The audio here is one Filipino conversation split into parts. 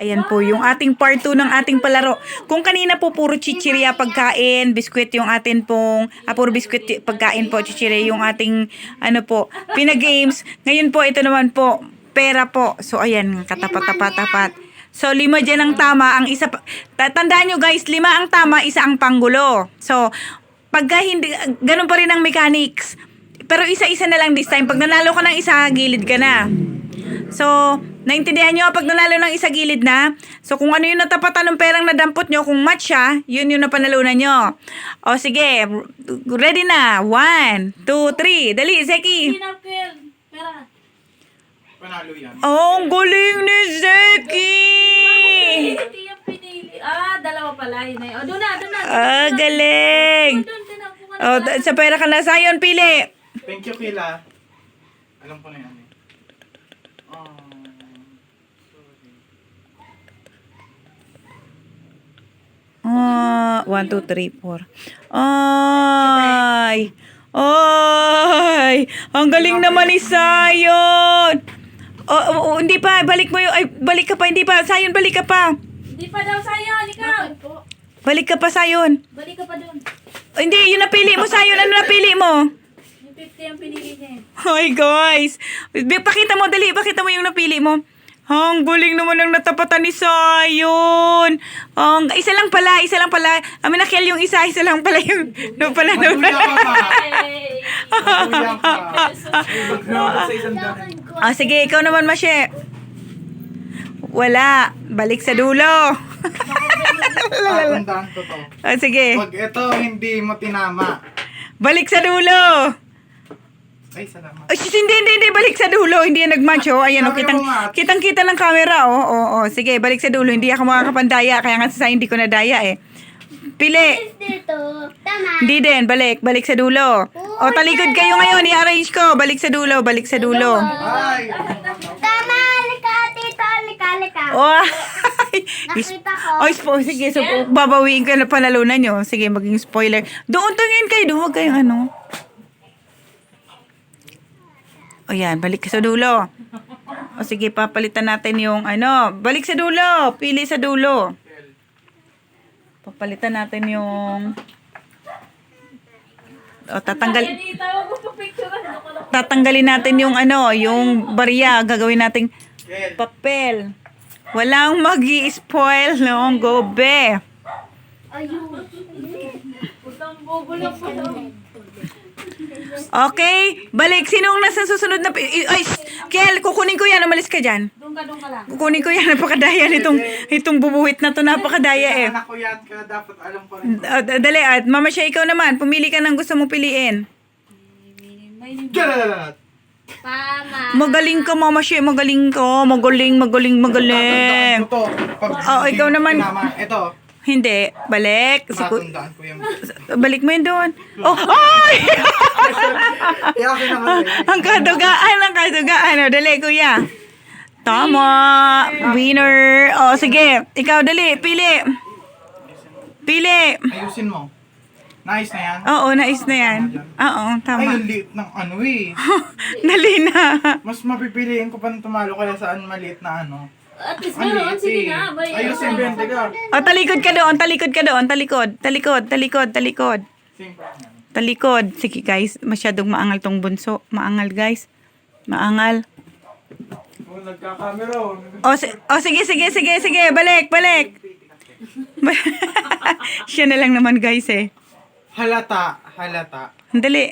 Ayan po, yung ating part 2 ng ating palaro. Kung kanina po puro chichirya pagkain, biskwit yung atin pong, ah, puro biskwit pagkain po, chichirya yung ating, ano po, pinagames. Ngayon po, ito naman po, pera po. So, ayan, katapat-tapat-tapat. So, lima dyan ang tama. Ang isa, pa- ta- tandaan nyo guys, lima ang tama, isa ang panggulo. So, pagka hindi, ganun pa rin ang mechanics. Pero isa-isa na lang this time. Pag nanalo ka ng isa, gilid ka na. So, naintindihan nyo pag nanalo ng isa gilid na. So, kung ano yung natapatan ng perang nadampot nyo, kung match siya, yun yung napanalunan nyo. O, sige. Ready na. One, two, three. Dali, Zeki. Panalo yan. Oh, ang galing ni Zeki! Ah, dalawa pala. Yun na yun. O, doon na, doon na. Ah, galing. O, sa pera ka na sayon, pili. Thank you, Kila. Alam ko na yan eh. Oh, sorry. Ah, one, two, three, four. Ay! Ay! Ang galing naman ni Sayon! Oh, oh, oh, hindi pa, balik mo yung, ay, balik ka pa, hindi pa, Sayon, balik ka pa. Hindi pa daw sa'yo. Ikaw. Balik ka pa, Sayon. Balik ka pa doon. Oh, hindi, yung napili mo, Sayon, ano napili mo? Yung 50 ang pinili niya eh. Hi, guys. Pakita mo, dali, pakita mo yung napili mo. Ang galing naman ng natapatan ni Sayon. Ang, isa lang pala, isa lang pala. Amin na yung isa, isa lang pala yung, no pala, no Maguya ka pa. Hey. Maguya ka. Maguya sa isang daan. Ah, sige, ikaw naman, Mashe. Wala. Balik sa dulo. Tatandaan ko to. Ah, sige. Pag ito hindi mo tinama. Balik sa dulo. Ay, salamat. Ay, hindi, hindi, hindi. Balik sa dulo. Hindi yan nag-match, oh. Ayan, oh. Kitang, kitang-kita ng camera, oh. Oo, oh, Sige, balik sa dulo. Hindi ako makakapandaya. Kaya nga sa hindi ko nadaya, eh. Pili. Tama. Hindi din. Balik. Balik sa dulo. O, talikod kayo ngayon. I-arrange ko. Balik sa dulo. Balik sa dulo. Ay! Tama. Lika, tito. Lika, lika. Oh, Nakita ko. Spo, sige, so babawiin ko na panalunan nyo. Sige, maging spoiler. Doon tingin kayo, doon huwag kayong ano. O yan, balik sa dulo. O sige, papalitan natin yung ano. Balik sa dulo. Pili sa dulo. Papalitan natin yung... O, tatanggal... Tatanggalin natin yung ano, yung barya. Gagawin nating Kel. papel. Walang mag spoil no gobe. Ayun. Putang bobo lang po daw. Okay, balik. Sinong nasa susunod na... Ay! Kel, kukunin ko yan. Umalis ka dyan. Doon ka, doon ka lang. Kukunin ko yan. Napakadaya nitong, itong bubuhit na to. Napakadaya eh. Anak ko yan, kaya dapat alam ko rin. Ah, d- dali, at mama siya ikaw naman. Pumili ka ng gusto mo piliin. Tama. Magaling ka, mama siya. Magaling ka. Magaling, magaling, magaling. Tatandaan ko to. Pag Oh, ikaw naman. Ito, Hindi. Balik. Si ku- tatandaan ko yan. balik mo yun doon. Oh, ay! Eh, na kasi. ang kadugaan, ang kadugaan. O, dali, kuya. Tama. Winner. O, sige. Ikaw, dali. Pili. Pili. Ayusin mo. Nice na yan. Oo, nais na yan. Oo, Ay, tama. ang liit ng ano eh. Dali na. Mas mapipiliin ko pa ng tumalo kaya saan maliit na ano. At least Ang meron. liit Sige eh. nga. Bay, Ayusin, bente ka. O, talikod ka doon. Talikod ka doon. Talikod. Talikod. Talikod. Talikod. Simple yan. Talikod. Sige, guys. Masyadong maangal tong bunso. Maangal, guys. Maangal. Oh, nagkakamera oh. O, si- o sige, sige, sige, sige. Balik, balik. Siya na lang naman, guys, eh. Halata, halata. Dali.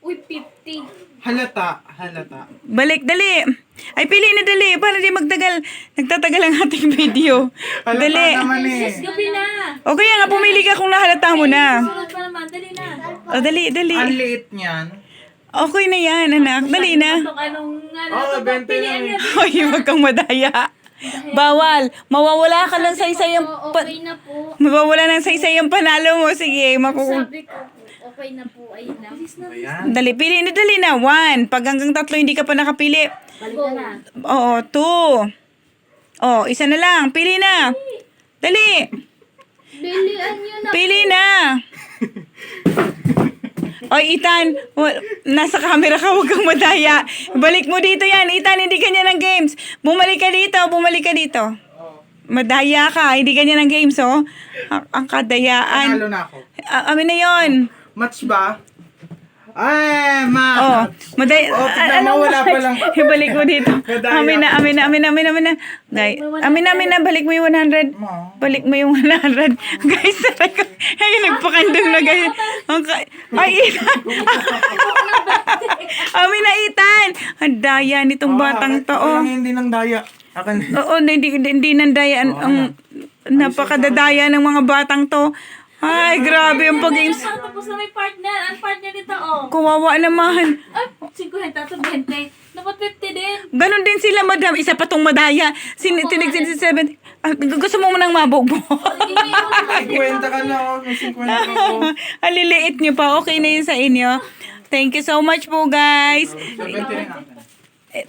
Uy, 50. Halata, halata. Balik, dali. Ay, pili na dali. Para di magtagal. Nagtatagal ang ating video. Halata Dali. naman eh. Sis, gabi na. O kaya nga, pumili ka kung nahalata mo na. Sunod pa naman. Dali na. O, dali, dali. Ang liit niyan. Okay na yan, anak. Dali na. Anong ano. Oo, ito, bente pilihan lang eh. niya. Ay, wag kang madaya. Bawal. Mawawala ka ng saysay ang... Oo, Pa- okay na po. mawawala ng saysay ang panalo mo. Sige, makukuha. Sabi ko, okay na po. Ayun na. Ayan. Dali, pili na dali na. One. Pag hanggang tatlo hindi ka pa nakapili. Balik na. Oo, two. Oh, isa na lang. Pili na. Dali. Bilian nyo na. Pili na. Oy, Ethan, nasa camera ka, huwag kang madaya. Balik mo dito yan. Ethan, hindi kanya ng games. Bumalik ka dito, bumalik ka dito. Madaya ka. Hindi ganyan ang games, oh. Ang, ang kadayaan. Panalo na ako. Ah, amin na yon. Match ba? Ay, ma! Oh, maday Oh, mo, wala pa lang. Ibalik mo dito. Amin na, amin na, amin na, amin na, amin na. Guys, amin na, amin na, balik mo yung 100. Ma. Balik mo yung 100. guys, talaga. Ay, nagpakandong na guys. Ang ka- Ay, Itan. amin na, Itan. Ang daya nitong batang to, oh. Hindi ng daya. Akin. Oo, hindi, hindi, hindi nandaya. Ang, ang napakadadaya ng mga batang to. Ay, grabe yung pag-games. Ano tapos na may partner. Ang partner nito, oh. Kawawa naman. Ay, 50 to 20. Dapat 50 din. Ganon din sila, madam. Isa pa tong madaya. Sin tinigsin si 7. Ah, gusto mo nang mabog mo. Sige, yun. 50 ka na ako. May 50 ako. Aliliit niyo pa. Okay na yun sa inyo. Thank you so much po, guys. 70 rin akin. Eh,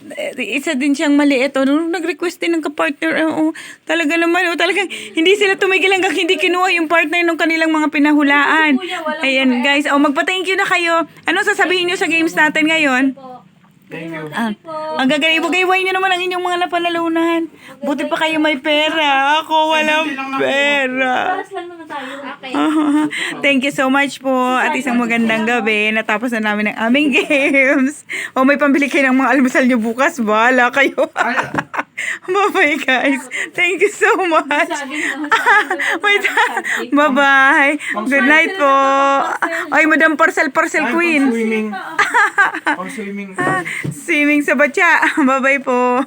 isa din siyang maliit. Oh. Nag-request din ng kapartner. eh, Oh, talaga naman. Oh, talagang hindi sila tumigil hanggang hindi kinuha yung partner ng kanilang mga pinahulaan. Ayan, guys. Oh, magpa-thank you na kayo. Ano sasabihin niyo sa games natin ngayon? Thank you. Ah, ang gagaling, ibagayway niyo naman ang inyong mga napanalunan. Buti pa kayo may pera. Ako walang pera. Paras lang naman tayo. Okay. Thank you so much po at isang magandang gabi. Natapos na namin ang aming games. O may pambili kayo ng mga almusal niyo bukas. Bahala kayo. Bye-bye guys. Thank you so much. Wait. Bye-bye. Good night po. Ay, Madam Parcel Parcel Queen. Swimming. Swimming. Swimming sa batya. Bye-bye po.